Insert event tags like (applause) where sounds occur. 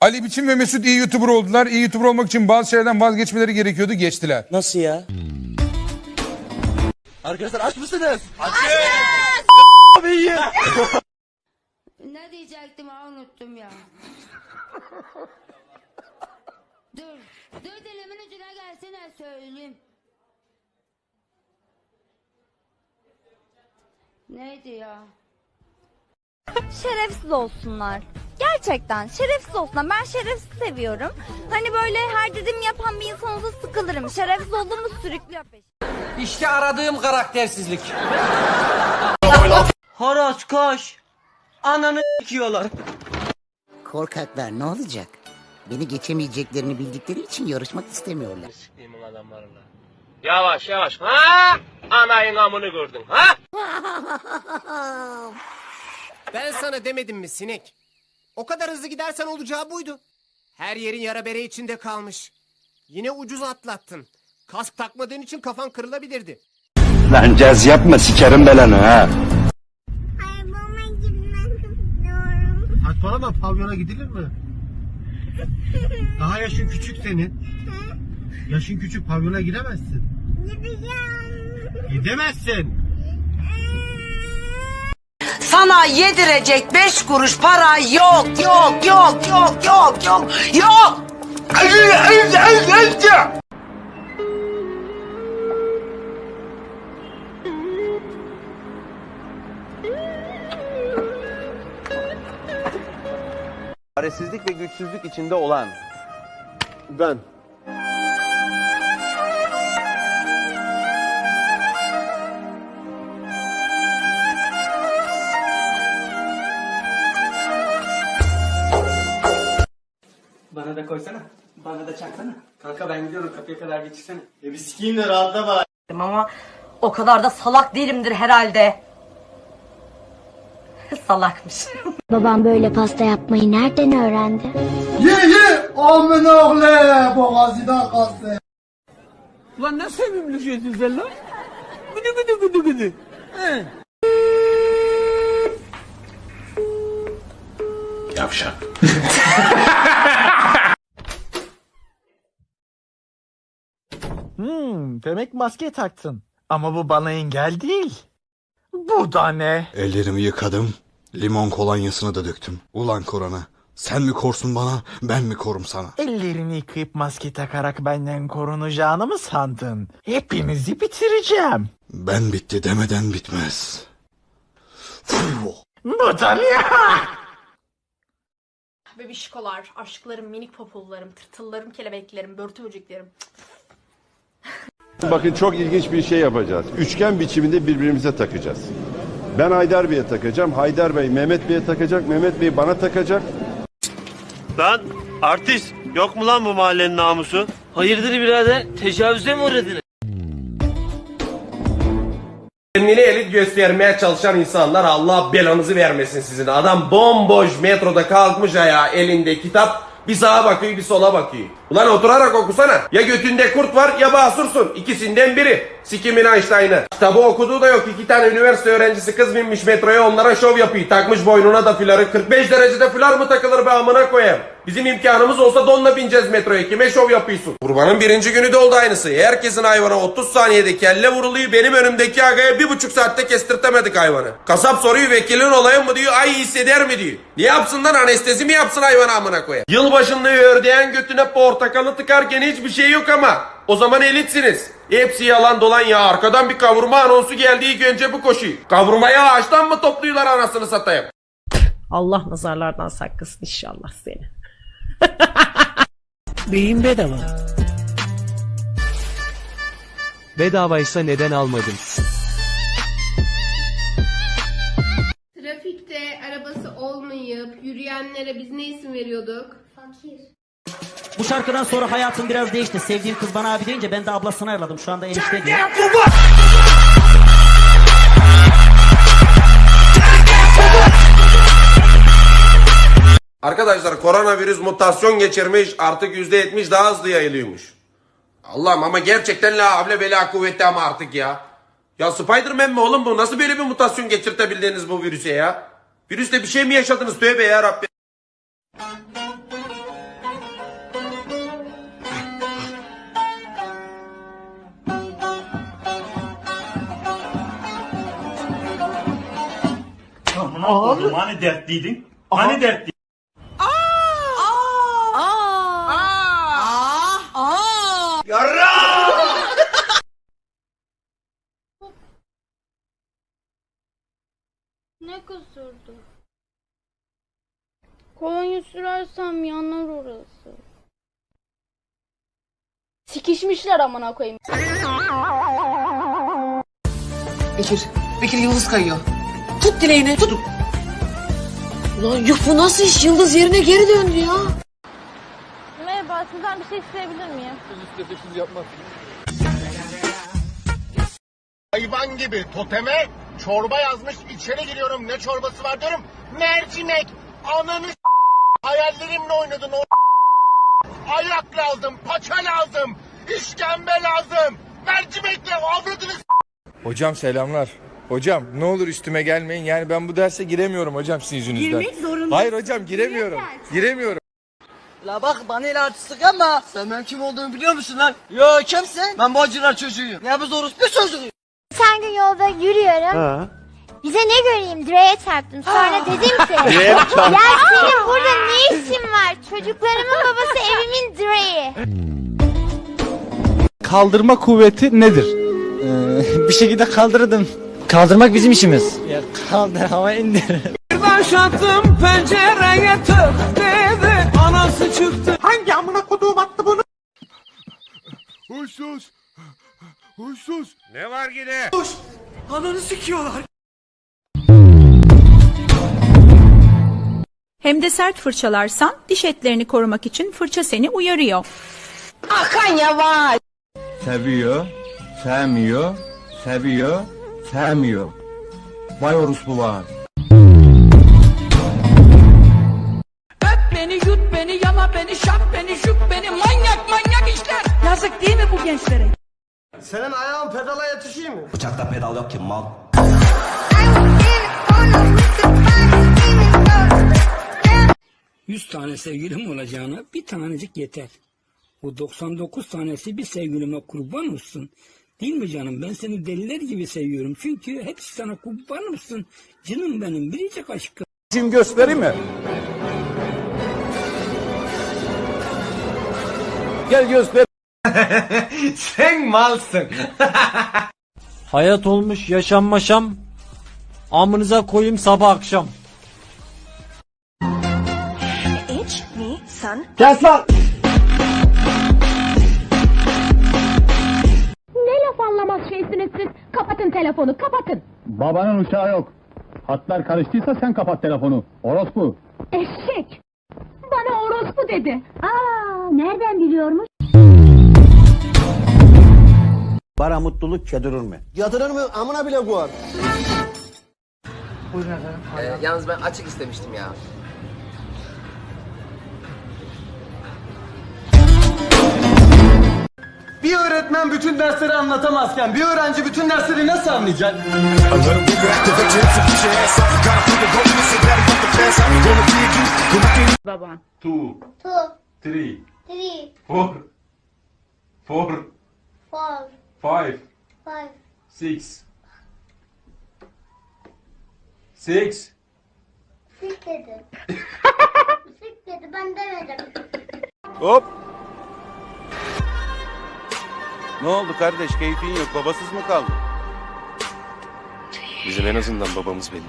Ali Biçim ve Mesut iyi YouTuber oldular. İyi YouTuber olmak için bazı şeylerden vazgeçmeleri gerekiyordu. Geçtiler. Nasıl ya? (laughs) Ne diyecektim ha unuttum ya. (laughs) dur. Dur dilimin ucuna gelsene söyleyeyim. Neydi ya? şerefsiz olsunlar. Gerçekten şerefsiz olsunlar. Ben şerefsiz seviyorum. Hani böyle her dediğimi yapan bir insan olsa sıkılırım. Şerefsiz olduğumu sürüklüyor peşime. İşte aradığım karaktersizlik. Horoz koş. Ananı yiyorlar. Korkaklar ne olacak? Beni geçemeyeceklerini bildikleri için yarışmak istemiyorlar. Yavaş yavaş. Ha? Anayın amını gördün. Ha? (laughs) Ben sana demedim mi sinek? O kadar hızlı gidersen olacağı buydu. Her yerin yara bere içinde kalmış. Yine ucuz atlattın. Kask takmadığın için kafan kırılabilirdi. Lan caz yapma sikerim belanı ha. Arabama gitmek istiyorum. Saçmalama pavyona gidilir mi? Daha yaşın küçük senin. Yaşın küçük pavyona gidemezsin. Gideceğim. Gidemezsin. Sana yedirecek beş kuruş para yok yok yok yok yok yok yok. Çaresizlik ve güçsüzlük içinde olan. Ben. Bana da koysana. Bana da çaksana. Kanka ben gidiyorum kapıya kadar geçirsene. E bir sikiyim de rahatlama. Ama o kadar da salak değilimdir herhalde. Salakmış. Babam böyle pasta yapmayı nereden öğrendi? Ye ye! Amin oğlu! Boğazıdan kalsın. Lan ne sevimli şeysin sen lan. Gıdı gıdı gıdı gıdı. He. (laughs) Hmm, demek maske taktın. Ama bu bana engel değil. Bu da ne? Ellerimi yıkadım. Limon kolonyasını da döktüm. Ulan korona. Sen mi korsun bana, ben mi korum sana? Ellerini yıkayıp maske takarak benden korunacağını mı sandın? Hepinizi bitireceğim. Ben bitti demeden bitmez. Fuh. Bu da ne? Bebişkolar, aşklarım, minik popullarım, tırtıllarım, kelebeklerim, börtü böceklerim. Bakın çok ilginç bir şey yapacağız. Üçgen biçiminde birbirimize takacağız. Ben Haydar Bey'e takacağım. Haydar Bey Mehmet Bey'e takacak. Mehmet Bey bana takacak. Lan artist yok mu lan bu mahallenin namusu? Hayırdır birader? Tecavüze mi uğradın? Kendini elit göstermeye çalışan insanlar Allah belanızı vermesin sizin. Adam bomboş metroda kalkmış ayağa elinde kitap. Bir sağa bakıyor bir sola bakıyor. Ulan oturarak okusana. Ya götünde kurt var ya basursun. İkisinden biri. Sikimin Einstein'ı. Kitabı okuduğu da yok. İki tane üniversite öğrencisi kız binmiş metroya onlara şov yapıyor. Takmış boynuna da fuları. 45 derecede fular mı takılır be amına koyayım. Bizim imkanımız olsa donla bineceğiz metroya. Kime şov yapıyorsun? Kurbanın birinci günü de oldu aynısı. Herkesin hayvana 30 saniyede kelle vuruluyor. Benim önümdeki agaya bir buçuk saatte kestirtemedik hayvanı. Kasap soruyor vekilin olayı mı diyor. Ay hisseder mi diyor. Ne yapsınlar anestezi mi yapsın hayvana amına koyayım. Yılbaşında ördeğen götüne portakalı tıkarken hiçbir şey yok ama. O zaman elitsiniz. Hepsi yalan dolan ya. Arkadan bir kavurma anonsu geldi ilk önce bu koşuyor. Kavurmayı ağaçtan mı topluyorlar anasını satayım? Allah nazarlardan saklasın inşallah seni. (laughs) Beyin bedava. Bedavaysa neden almadın? Trafikte arabası olmayıp yürüyenlere biz ne isim veriyorduk? Bu şarkıdan sonra hayatım biraz değişti. Sevdiğim kız bana abi deyince ben de ablasını ayarladım. Şu anda enişte diyor. Arkadaşlar koronavirüs mutasyon geçirmiş artık %70 daha hızlı yayılıyormuş. Allah'ım ama gerçekten la havle ve la kuvvete ama artık ya. Ya Spiderman mi oğlum bu? Nasıl böyle bir mutasyon geçirtebildiniz bu virüse ya? Virüste bir şey mi yaşadınız? Tövbe ya Rabbi. Oğlum hani dertliydin? Hani dertli? Ne kusurdu? Kolonya sürersem yanar orası. Sikişmişler amına koyayım. Bekir, Bekir yıldız kayıyor. Dileğini, tut. Ulan yuh bu nasıl iş? Yıldız yerine geri döndü ya. Merhaba sizden bir şey isteyebilir miyim? Hayvan gibi toteme çorba yazmış içeri giriyorum ne çorbası var diyorum. Mercimek ananı s- hayallerimle oynadın o ayak lazım paça lazım işkembe lazım mercimekle avradını Hocam selamlar. Hocam ne olur üstüme gelmeyin. Yani ben bu derse giremiyorum hocam sizin yüzünüzden. Girmek zorunda. Hayır hocam giremiyorum. Giremiyorum. La bak bana ile artistik ama sen ben kim olduğumu biliyor musun lan? Yo kimsin? Ben bu acılar çocuğuyum. Ne bu zorus bir çocuğuyum. Geçen gün yolda yürüyorum. Bize ne göreyim direğe çarptım. Sonra dedim ki (laughs) ya senin burada ne işin var? Çocuklarımın babası evimin direği. Kaldırma kuvveti nedir? (laughs) bir şekilde kaldırdım. Kaldırmak bizim işimiz. Ya kaldır ama indir. Baş attım pencereye tık dedi. Anası çıktı. Hangi amına koduğum attı bunu? Huysuz. Huysuz. Ne var yine? Ananı sikiyorlar. Hem de sert fırçalarsan diş etlerini korumak için fırça seni uyarıyor. Hakan yavaş. Seviyor, sevmiyor, seviyor, sevmiyor. Vay orospu var. Öp beni, yut beni, yala beni, şap beni, şup beni, manyak manyak işler. Yazık değil mi bu gençlere? Senin ayağın pedala yetişiyor mu? Uçakta pedal yok ki mal. Yüz tane sevgilim olacağına bir tanecik yeter. Bu 99 tanesi bir sevgilime kurban olsun. Değil mi canım? Ben seni deliler gibi seviyorum. Çünkü hepsi sana kurban olsun. Canım benim biricik aşkım. Şimdi göstereyim mi? Gel göster. (laughs) Sen malsın. (laughs) Hayat olmuş yaşanmaşam. Amınıza koyayım sabah akşam. Hiç mi sen? Kes lan. Telefonu kapatın. Babanın uçağı yok. Hatlar karıştıysa sen kapat telefonu. Orospu. Eşek. Bana orospu dedi. Aa nereden biliyormuş? Para mutluluk yadırır mı? Yadırır mı? Amına bile koyar. yalnız ben açık istemiştim ya. Bir öğretmen bütün dersleri anlatamazken bir öğrenci bütün dersleri nasıl anlayacak? Baban. Two, Two, three, three, four, four, four, five, five, six, six. six dedi. (laughs) six dedi. Ben demedim. Hop. Ne oldu kardeş keyfin yok babasız mı kaldın? Bizim en azından babamız belli.